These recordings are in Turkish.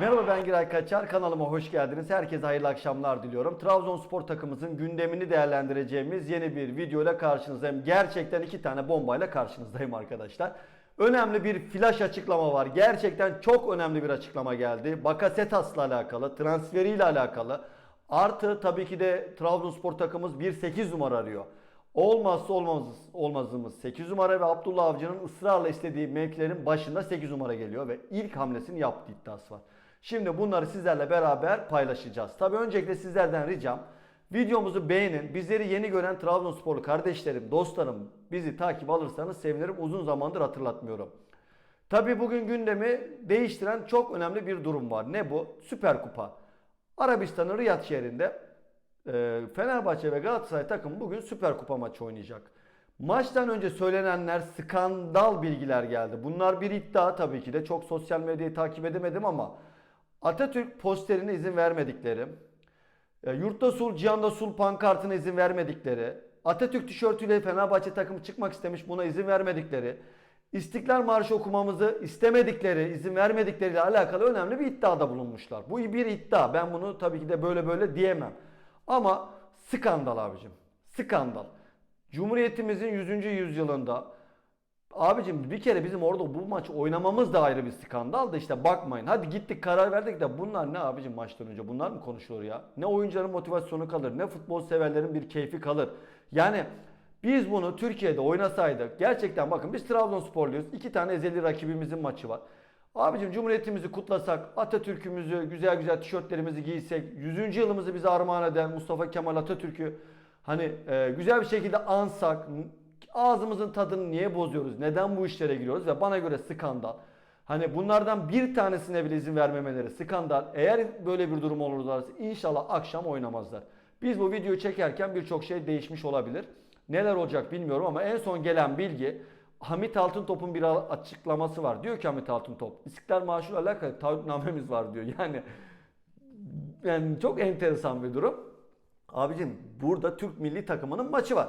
Merhaba ben Giray Kaçar. Kanalıma hoş geldiniz. Herkese hayırlı akşamlar diliyorum. Trabzonspor takımımızın gündemini değerlendireceğimiz yeni bir videoyla karşınızdayım. Gerçekten iki tane bombayla karşınızdayım arkadaşlar. Önemli bir flash açıklama var. Gerçekten çok önemli bir açıklama geldi. Bakasetas'la alakalı, transferiyle alakalı. Artı tabii ki de Trabzonspor takımımız 1-8 numara arıyor. Olmazsa olmaz, olmazımız 8 numara ve Abdullah Avcı'nın ısrarla istediği mevkilerin başında 8 numara geliyor ve ilk hamlesini yaptı iddiası var. Şimdi bunları sizlerle beraber paylaşacağız. Tabii öncelikle sizlerden ricam videomuzu beğenin. Bizleri yeni gören Trabzonsporlu kardeşlerim, dostlarım bizi takip alırsanız sevinirim. Uzun zamandır hatırlatmıyorum. Tabii bugün gündemi değiştiren çok önemli bir durum var. Ne bu? Süper Kupa. Arabistan'ın Riyad şehrinde e, Fenerbahçe ve Galatasaray takımı bugün Süper Kupa maçı oynayacak. Maçtan önce söylenenler skandal bilgiler geldi. Bunlar bir iddia tabii ki de. Çok sosyal medyayı takip edemedim ama Atatürk posterine izin vermedikleri, e, Yurtta Sul, Cihanda Sul pankartına izin vermedikleri, Atatürk tişörtüyle Fenerbahçe takımı çıkmak istemiş buna izin vermedikleri, İstiklal Marşı okumamızı istemedikleri, izin vermedikleriyle alakalı önemli bir iddiada bulunmuşlar. Bu bir iddia. Ben bunu tabii ki de böyle böyle diyemem. Ama skandal abicim. Skandal. Cumhuriyetimizin 100. yüzyılında abicim bir kere bizim orada bu maç oynamamız da ayrı bir skandal da işte bakmayın. Hadi gittik karar verdik de bunlar ne abicim maçtan önce? Bunlar mı konuşulur ya? Ne oyuncuların motivasyonu kalır, ne futbol severlerin bir keyfi kalır. Yani biz bunu Türkiye'de oynasaydık gerçekten bakın biz Trabzonsporluyuz. iki tane ezeli rakibimizin maçı var. Abicim Cumhuriyetimizi kutlasak, Atatürk'ümüzü, güzel güzel tişörtlerimizi giysek, 100. yılımızı bize armağan eden Mustafa Kemal Atatürk'ü hani e, güzel bir şekilde ansak, ağzımızın tadını niye bozuyoruz? Neden bu işlere giriyoruz? Ve bana göre skandal. Hani bunlardan bir tanesine bile izin vermemeleri skandal. Eğer böyle bir durum olurlarsa inşallah akşam oynamazlar. Biz bu videoyu çekerken birçok şey değişmiş olabilir. Neler olacak bilmiyorum ama en son gelen bilgi Hamit Altıntop'un bir açıklaması var. Diyor ki Hamit Altıntop, İstiklal Marşı'yla alakalı taahhütnamemiz var diyor. Yani yani çok enteresan bir durum. Abicim burada Türk milli takımının maçı var.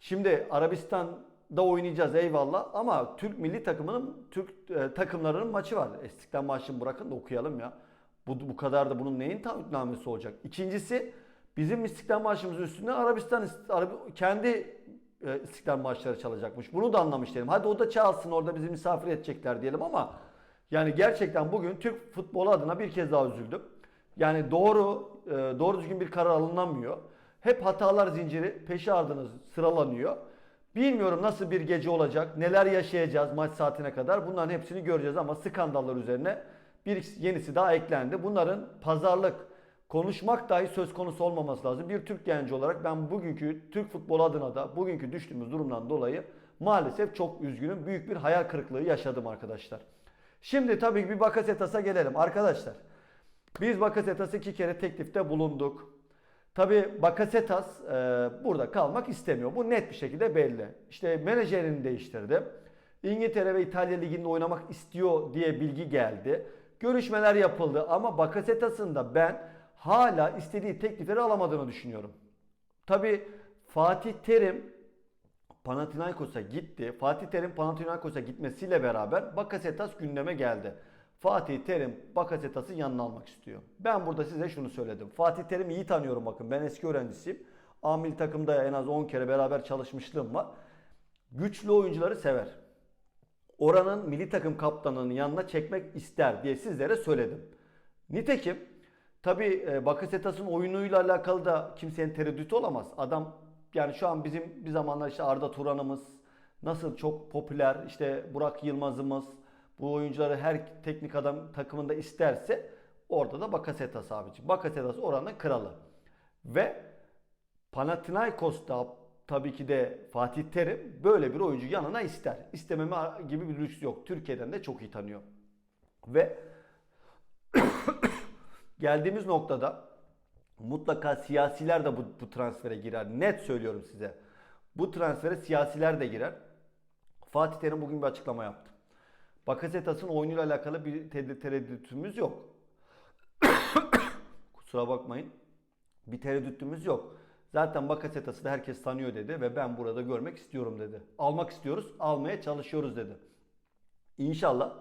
Şimdi Arabistan'da oynayacağız eyvallah ama Türk milli takımının Türk e, takımlarının maçı var. İstiklal Marşı'nı bırakın da okuyalım ya. Bu, bu kadar da bunun neyin taahhütnamesi olacak? İkincisi bizim İstiklal Marşı'mızın üstüne Arabistan Arabi, kendi e, İstiklal Marşları çalacakmış. Bunu da anlamış değilim. Hadi o da çalsın orada bizi misafir edecekler diyelim ama yani gerçekten bugün Türk futbolu adına bir kez daha üzüldüm. Yani doğru e, doğru düzgün bir karar alınamıyor. Hep hatalar zinciri peşi ardına sıralanıyor. Bilmiyorum nasıl bir gece olacak, neler yaşayacağız maç saatine kadar. Bunların hepsini göreceğiz ama skandallar üzerine bir yenisi daha eklendi. Bunların pazarlık, konuşmak dahi söz konusu olmaması lazım. Bir Türk genci olarak ben bugünkü Türk futbolu adına da bugünkü düştüğümüz durumdan dolayı maalesef çok üzgünüm. Büyük bir hayal kırıklığı yaşadım arkadaşlar. Şimdi tabii bir Bakasetas'a gelelim arkadaşlar. Biz Bakasetas'a iki kere teklifte bulunduk. Tabi Bakasetas e, burada kalmak istemiyor. Bu net bir şekilde belli. İşte menajerini değiştirdi. İngiltere ve İtalya Ligi'nde oynamak istiyor diye bilgi geldi. Görüşmeler yapıldı ama Bakasetas'ın da ben hala istediği teklifleri alamadığını düşünüyorum. Tabi Fatih Terim Panathinaikos'a gitti. Fatih Terim Panathinaikos'a gitmesiyle beraber Bakasetas gündeme geldi. Fatih Terim Bakasetas'ı yanına almak istiyor. Ben burada size şunu söyledim. Fatih Terim'i iyi tanıyorum bakın. Ben eski öğrencisiyim. Amil takımda en az 10 kere beraber çalışmışlığım var. Güçlü oyuncuları sever. Oranın milli takım kaptanının yanına çekmek ister diye sizlere söyledim. Nitekim tabi Bakasetas'ın oyunuyla alakalı da kimsenin tereddütü olamaz. Adam yani şu an bizim bir zamanlar işte Arda Turan'ımız nasıl çok popüler işte Burak Yılmaz'ımız bu oyuncuları her teknik adam takımında isterse orada da Bakasetas abici. Bakasetas oranın kralı. Ve Panathinaikos'ta tabii ki de Fatih Terim böyle bir oyuncu yanına ister. İstememe gibi bir lüks yok. Türkiye'den de çok iyi tanıyor. Ve geldiğimiz noktada mutlaka siyasiler de bu, bu transfere girer. Net söylüyorum size. Bu transfere siyasiler de girer. Fatih Terim bugün bir açıklama yaptı. Bakasetas'ın oyunuyla alakalı bir tereddütümüz yok. Kusura bakmayın. Bir tereddütümüz yok. Zaten Bakasetas'ı da herkes tanıyor dedi ve ben burada görmek istiyorum dedi. Almak istiyoruz, almaya çalışıyoruz dedi. İnşallah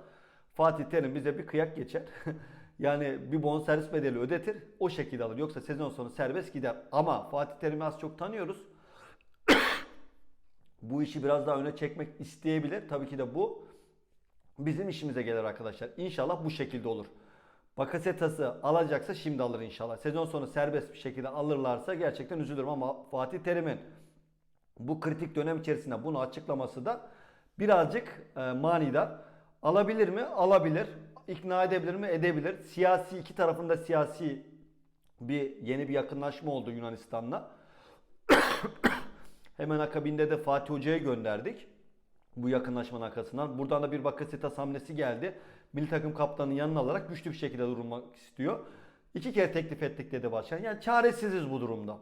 Fatih Terim bize bir kıyak geçer. Yani bir bonservis bedeli ödetir. O şekilde alır. Yoksa sezon sonu serbest gider. Ama Fatih Terim'i az çok tanıyoruz. bu işi biraz daha öne çekmek isteyebilir. Tabii ki de bu bizim işimize gelir arkadaşlar. İnşallah bu şekilde olur. Bakasetas'ı alacaksa şimdi alır inşallah. Sezon sonu serbest bir şekilde alırlarsa gerçekten üzülürüm ama Fatih Terim'in bu kritik dönem içerisinde bunu açıklaması da birazcık e, manidar. Alabilir mi? Alabilir. İkna edebilir mi? Edebilir. Siyasi iki tarafında siyasi bir yeni bir yakınlaşma oldu Yunanistan'la. Hemen akabinde de Fatih Hoca'ya gönderdik. Bu yakınlaşmanın arkasından. Buradan da bir Bakasetas hamlesi geldi. Milli takım kaptanının yanına alarak güçlü bir şekilde durmak istiyor. İki kere teklif ettik dedi başkan. Yani çaresiziz bu durumda.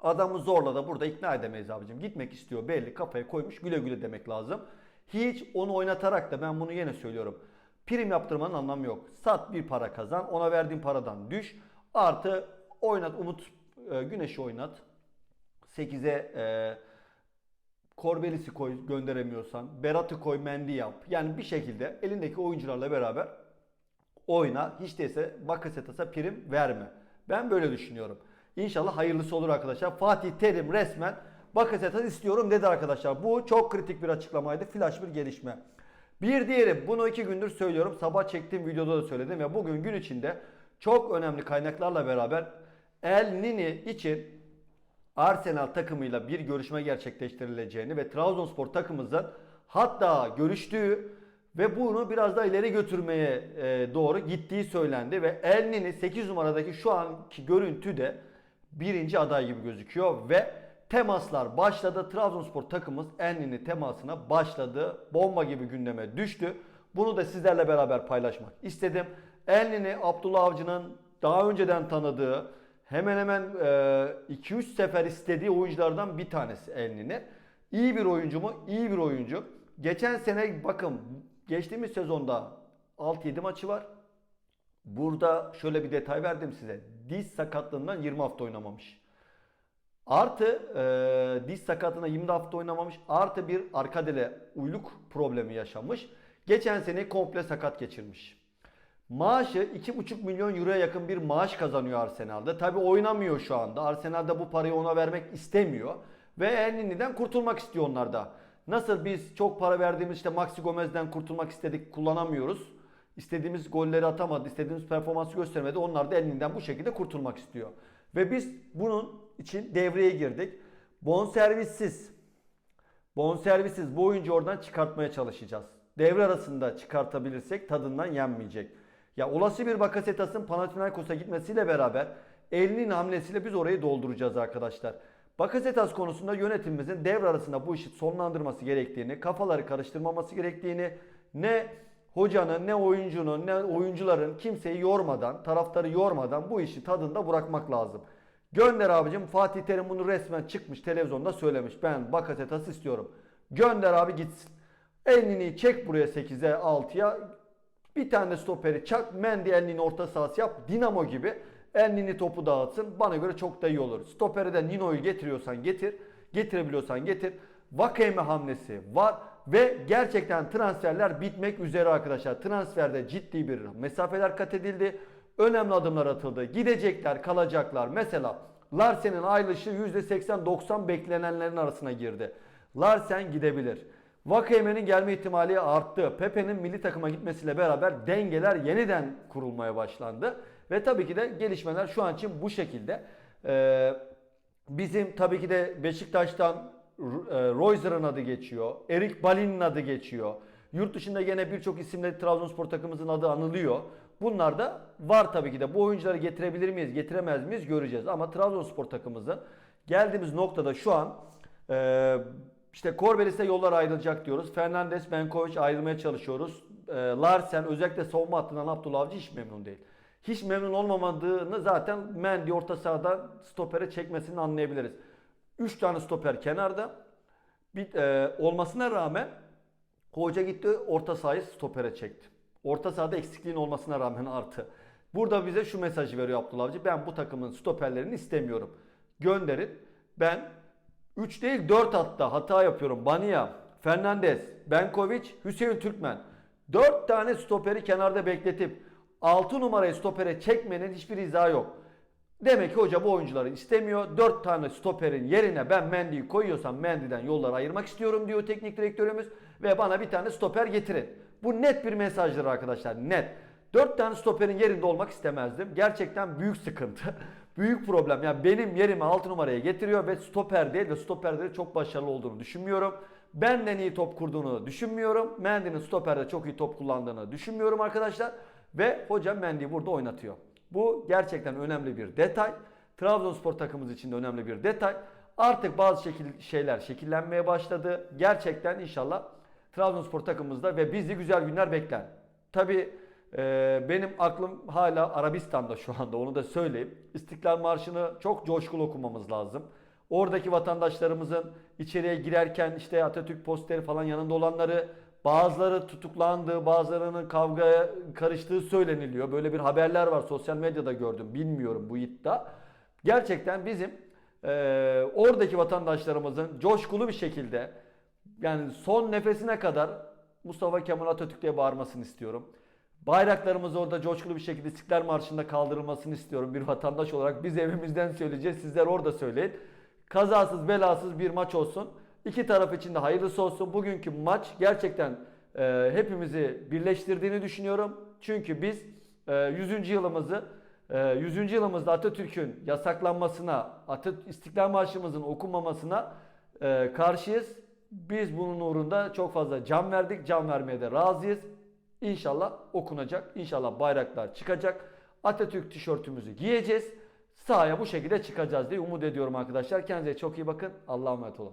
Adamı zorla da burada ikna edemeyiz abicim. Gitmek istiyor belli kafaya koymuş güle güle demek lazım. Hiç onu oynatarak da ben bunu yine söylüyorum. Prim yaptırmanın anlamı yok. Sat bir para kazan ona verdiğin paradan düş. Artı oynat Umut e, Güneş'i oynat. 8'e e, Korbelisi koy gönderemiyorsan. Berat'ı koy Mendy yap. Yani bir şekilde elindeki oyuncularla beraber oyna. Hiç değilse Bakasetas'a prim verme. Ben böyle düşünüyorum. İnşallah hayırlısı olur arkadaşlar. Fatih Terim resmen Bakasetas istiyorum dedi arkadaşlar. Bu çok kritik bir açıklamaydı. Flash bir gelişme. Bir diğeri bunu iki gündür söylüyorum. Sabah çektiğim videoda da söyledim ve bugün gün içinde çok önemli kaynaklarla beraber El Nini için Arsenal takımıyla bir görüşme gerçekleştirileceğini ve Trabzonspor takımımızın hatta görüştüğü ve bunu biraz daha ileri götürmeye e, doğru gittiği söylendi ve El Nini 8 numaradaki şu anki görüntüde birinci aday gibi gözüküyor ve temaslar başladı. Trabzonspor takımımız El Nini temasına başladı. Bomba gibi gündeme düştü. Bunu da sizlerle beraber paylaşmak istedim. El Nini Abdullah Avcı'nın daha önceden tanıdığı hemen hemen 2-3 sefer istediği oyunculardan bir tanesi Elnini. İyi bir oyuncu mu? İyi bir oyuncu. Geçen sene bakın geçtiğimiz sezonda 6-7 maçı var. Burada şöyle bir detay verdim size. Diz sakatlığından 20 hafta oynamamış. Artı e, diz sakatlığına 20 hafta oynamamış. Artı bir arka dele uyluk problemi yaşamış. Geçen sene komple sakat geçirmiş. Maaşı 2,5 milyon euroya yakın bir maaş kazanıyor Arsenal'da. Tabi oynamıyor şu anda. Arsenal'da bu parayı ona vermek istemiyor. Ve Elnini'den kurtulmak istiyor onlar da. Nasıl biz çok para verdiğimiz işte Maxi Gomez'den kurtulmak istedik kullanamıyoruz. İstediğimiz golleri atamadı, istediğimiz performansı göstermedi. Onlar da Elnini'den bu şekilde kurtulmak istiyor. Ve biz bunun için devreye girdik. Bonservissiz, bonservissiz bu oyuncu oradan çıkartmaya çalışacağız. Devre arasında çıkartabilirsek tadından yenmeyecek. Ya olası bir Bakasetas'ın Panathinaikos'a gitmesiyle beraber elinin hamlesiyle biz orayı dolduracağız arkadaşlar. Bakasetas konusunda yönetimimizin devre arasında bu işi sonlandırması gerektiğini, kafaları karıştırmaması gerektiğini, ne hocanın, ne oyuncunun, ne oyuncuların kimseyi yormadan, taraftarı yormadan bu işi tadında bırakmak lazım. Gönder abicim Fatih Terim bunu resmen çıkmış televizyonda söylemiş. Ben Bakasetas istiyorum. Gönder abi gitsin. Elini çek buraya 8'e 6'ya bir tane stoperi çak. Mendy Elnini orta sahası yap. Dinamo gibi. Elnini topu dağıtsın. Bana göre çok da iyi olur. Stoperi de Nino'yu getiriyorsan getir. Getirebiliyorsan getir. Vakeme hamlesi var. Ve gerçekten transferler bitmek üzere arkadaşlar. Transferde ciddi bir mesafeler kat edildi. Önemli adımlar atıldı. Gidecekler, kalacaklar. Mesela Larsen'in ayrılışı %80-90 beklenenlerin arasına girdi. Larsen gidebilir. Vakayeme'nin gelme ihtimali arttı. Pepe'nin milli takıma gitmesiyle beraber dengeler yeniden kurulmaya başlandı. Ve tabii ki de gelişmeler şu an için bu şekilde. Ee, bizim tabii ki de Beşiktaş'tan e, Royzer'ın adı geçiyor. Erik Balin'in adı geçiyor. Yurt dışında yine birçok isimle Trabzonspor takımımızın adı anılıyor. Bunlar da var tabii ki de. Bu oyuncuları getirebilir miyiz, getiremez miyiz göreceğiz. Ama Trabzonspor takımımızın geldiğimiz noktada şu an e, işte Korbelis'e yollar ayrılacak diyoruz. Fernandes, Benkovic ayrılmaya çalışıyoruz. E, Larsen özellikle savunma hattından Abdullah Avcı hiç memnun değil. Hiç memnun olmamadığını zaten Mendy orta sahada stopere çekmesini anlayabiliriz. 3 tane stoper kenarda bir, e, olmasına rağmen hoca gitti orta sahayı stopere çekti. Orta sahada eksikliğin olmasına rağmen artı. Burada bize şu mesajı veriyor Abdullah Avcı. Ben bu takımın stoperlerini istemiyorum. Gönderin. Ben 3 değil 4 hatta hata yapıyorum. Bania, Fernandez, Benkovic, Hüseyin Türkmen. 4 tane stoperi kenarda bekletip 6 numarayı stopere çekmenin hiçbir izahı yok. Demek ki hoca bu oyuncuları istemiyor. 4 tane stoperin yerine ben Mendy'yi koyuyorsam Mendy'den yolları ayırmak istiyorum diyor teknik direktörümüz. Ve bana bir tane stoper getirin. Bu net bir mesajdır arkadaşlar net. 4 tane stoperin yerinde olmak istemezdim. Gerçekten büyük sıkıntı. Büyük problem. Yani benim yerimi 6 numaraya getiriyor ve stoper değil ve stoperde de çok başarılı olduğunu düşünmüyorum. Benden iyi top kurduğunu düşünmüyorum. Mendy'nin stoperde çok iyi top kullandığını düşünmüyorum arkadaşlar. Ve hocam Mendy'yi burada oynatıyor. Bu gerçekten önemli bir detay. Trabzonspor takımımız için de önemli bir detay. Artık bazı şekil, şeyler şekillenmeye başladı. Gerçekten inşallah Trabzonspor takımımızda ve bizi güzel günler bekler. Tabii benim aklım hala Arabistan'da şu anda onu da söyleyeyim. İstiklal Marşı'nı çok coşkulu okumamız lazım. Oradaki vatandaşlarımızın içeriye girerken işte Atatürk posteri falan yanında olanları bazıları tutuklandığı, bazılarının kavgaya karıştığı söyleniliyor. Böyle bir haberler var sosyal medyada gördüm. Bilmiyorum bu iddia. Gerçekten bizim e, oradaki vatandaşlarımızın coşkulu bir şekilde yani son nefesine kadar Mustafa Kemal Atatürk diye bağırmasını istiyorum. Bayraklarımız orada coşkulu bir şekilde İstiklal Marşı'nda kaldırılmasını istiyorum bir vatandaş olarak. Biz evimizden söyleyeceğiz, sizler orada söyleyin. Kazasız belasız bir maç olsun. İki taraf için de hayırlısı olsun. Bugünkü maç gerçekten e, hepimizi birleştirdiğini düşünüyorum. Çünkü biz e, 100. yılımızı e, 100. yılımızda Atatürk'ün yasaklanmasına, Atatürk İstiklal Marşımızın okunmamasına e, karşıyız. Biz bunun uğrunda çok fazla can verdik. Can vermeye de razıyız. İnşallah okunacak. İnşallah bayraklar çıkacak. Atatürk tişörtümüzü giyeceğiz. Sahaya bu şekilde çıkacağız diye umut ediyorum arkadaşlar. Kendinize çok iyi bakın. Allah'a emanet olun.